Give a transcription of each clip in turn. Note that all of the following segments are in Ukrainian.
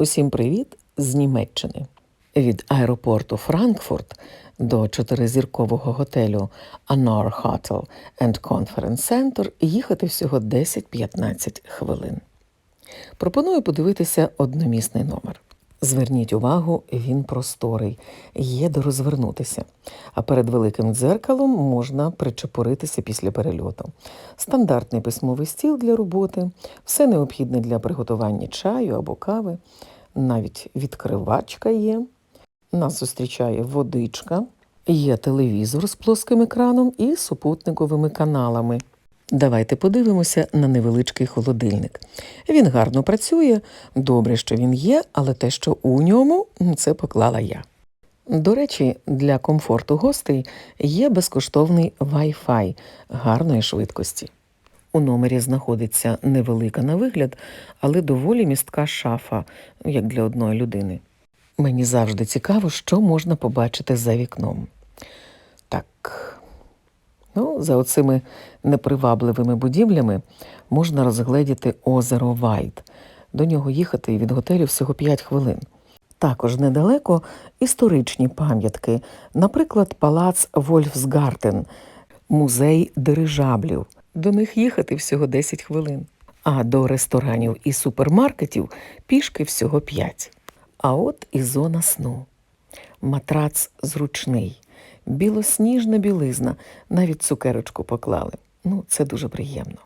Усім привіт з Німеччини. Від аеропорту Франкфурт до чотиризіркового готелю Anor Hotel and Conference Center їхати всього 10-15 хвилин. Пропоную подивитися одномісний номер. Зверніть увагу, він просторий, є де розвернутися. А перед великим дзеркалом можна причепуритися після перельоту. Стандартний письмовий стіл для роботи, все необхідне для приготування чаю або кави, навіть відкривачка є. Нас зустрічає водичка, є телевізор з плоским екраном і супутниковими каналами. Давайте подивимося на невеличкий холодильник. Він гарно працює, добре, що він є, але те, що у ньому, це поклала я. До речі, для комфорту гостей є безкоштовний Wi-Fi гарної швидкості. У номері знаходиться невелика на вигляд, але доволі містка шафа, як для одної людини. Мені завжди цікаво, що можна побачити за вікном. Так, Ну, за оцими непривабливими будівлями можна розгледіти озеро Вайт. До нього їхати від готелю всього 5 хвилин. Також недалеко історичні пам'ятки, наприклад, палац Вольфсгартен, музей дирижаблів. До них їхати всього 10 хвилин. А до ресторанів і супермаркетів пішки всього 5. А от і зона сну. Матрац зручний, білосніжна білизна, навіть цукерочку поклали. Ну, це дуже приємно.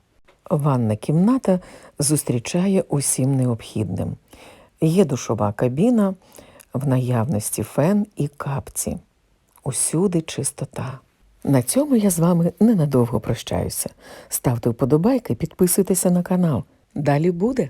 Ванна кімната зустрічає усім необхідним. Є душова кабіна, в наявності фен і капці. Усюди чистота. На цьому я з вами ненадовго прощаюся. Ставте вподобайки, підписуйтеся на канал. Далі буде.